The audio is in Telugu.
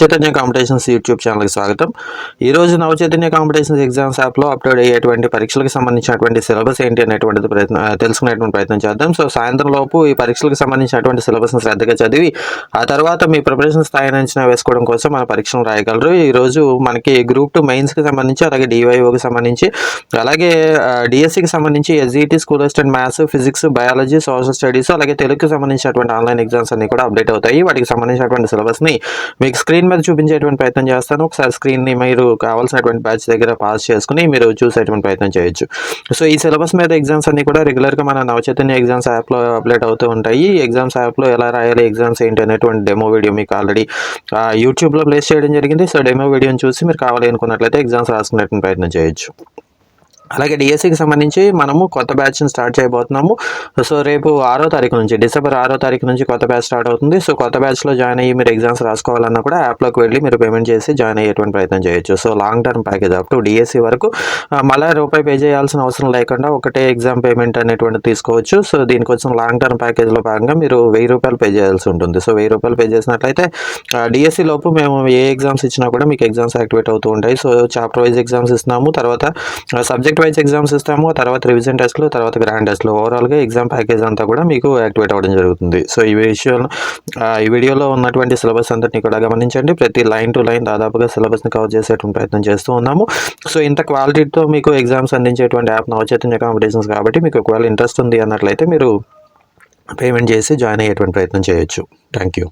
చైతన్య కాంపిటీషన్స్ యూట్యూబ్ ఛానల్కి స్వాగతం. ఈ రోజు నవ చైతన్య కాంపిటీషన్స్ ఎగ్జామ్స్ యాప్లో అప్లోడ్ అయ్యేటువంటి పరీక్షలకు సంబంధించినటువంటి సిలబస్ ఏంటి అనేటువంటిది ప్రయత్నం తెలుసుకునేటువంటి ప్రయత్నం చేద్దాం. సో సాయంత్రం లోపు ఈ పరీక్షలకు సంబంధించినటువంటి సిలబస్ని శ్రద్ధగా చదివి ఆ తర్వాత మీ ప్రిపరేషన్ స్థాయిని అంచనా వేసుకోవడం కోసం మన పరీక్షలు రాయగలరు. ఈరోజు మనకి గ్రూప్ టూ మెయిన్స్కి సంబంధించి అలాగే డివైఓకి సంబంధించి అలాగే డిఎస్సికి సంబంధించి SGT school assistant maths physics biology social studies అలాగే తెలుగుకి సంబంధించినటువంటి ఆన్లైన్ ఎగ్జామ్స్ అన్ని కూడా అప్డేట్ అవుతాయి. వాటికి సంబంధించినటువంటి సిలబస్ని మీకు స్క్రీన్ మీద చూపించేటువంటి ప్రయత్నం చేస్తాను. ఒకసారి స్క్రీన్ని మీరు కావాల్సినటువంటి బ్యాచ్ దగ్గర పాస్ చేసుకుని మీరు చూసేటువంటి ప్రయత్నం చేయొచ్చు. సో ఈ సిలబస్ మీద ఎగ్జామ్స్ అన్ని కూడా రెగ్యులర్గా మన నవచైతన్య ఎగ్జామ్స్ యాప్లో అప్డేట్ అవుతూ ఉంటాయి. ఎగ్జామ్స్ యాప్లో ఎలా రాయాలి ఎగ్జామ్స్ ఏంటి అనేటువంటి డెమో వీడియో మీకు ఆల్రెడీ యూట్యూబ్లో ప్లేస్ చేయడం జరిగింది. సో డెమో వీడియోని చూసి మీరు కావాలి అనుకున్నట్లయితే ఎగ్జామ్స్ రాసుకునేటువంటి ప్రయత్నం చేయొచ్చు. అలాగే డిఎస్సికి సంబంధించి మనము కొత్త బ్యాచ్ని స్టార్ట్ చేయబోతున్నాము. సో రేపు ఆరో తారీఖు నుంచి డిసెంబర్ ఆరో తారీఖు నుంచి కొత్త బ్యాచ్ స్టార్ట్ అవుతుంది. సో కొత్త బ్యాచ్లో జాయిన్ అయ్యి మీరు ఎగ్జామ్స్ రాసుకోవాలన్నా కూడా యాప్లోకి వెళ్ళి మీరు పేమెంట్ చేసి జాయిన్ అయ్యేటువంటి ప్రయత్నం చేయొచ్చు. So long term package up to DSC వరకు. మళ్ళీ రూపాయి పే చేయాల్సిన అవసరం లేకుండా ఒకటే ఎగ్జామ్ పేమెంట్ అనేటువంటి తీసుకోవచ్చు. సో దీనికోసం లాంగ్ టర్మ్ ప్యాకేజ్లో భాగంగా మీరు వెయ్యి రూపాయలు పే చేయాల్సి ఉంటుంది. సో వెయ్యి రూపాయలు పే చేసినట్లయితే డిఎస్సి లోపు మేము ఏ ఎగ్జామ్స్ ఇచ్చినా కూడా మీకు ఎగ్జామ్స్ యాక్టివేట్ అవుతూ ఉంటాయి. సో చాప్టర్ వైజ్ ఎగ్జామ్స్ ఇస్తున్నాము. తర్వాత సబ్జెక్ట్ వైజ్ ఎగ్జామ్స్ ఇస్తాము తర్వాత రివిజన్ టెస్ట్లు తర్వాత గ్రాండ్ టెస్ట్లు ఓవరాల్గా ఎగ్జామ్ ప్యాకేజ్ అంతా కూడా మీకు యాక్టివేట్ అవ్వడం జరుగుతుంది. సో ఈ విషయంలో ఈ వీడియోలో ఉన్నటువంటి సిలబస్ అంతటిని కూడా గమనించండి. ప్రతి లైన్ టు లైన్ దాదాపుగా సిలబస్ని కవర్ చేసేటువంటి ప్రయత్నం చేస్తూ ఉన్నాము. సో ఇంత క్వాలిటీతో మీకు ఎగ్జామ్స్ అందించేటువంటి యాప్ నవచైతన్య కాంపిటీషన్స్ కాబట్టి మీకు ఒకవేళ ఇంట్రెస్ట్ ఉంది అన్నట్లయితే మీరు పేమెంట్ చేసి జాయిన్ అయ్యేటువంటి ప్రయత్నం చేయొచ్చు. Thank you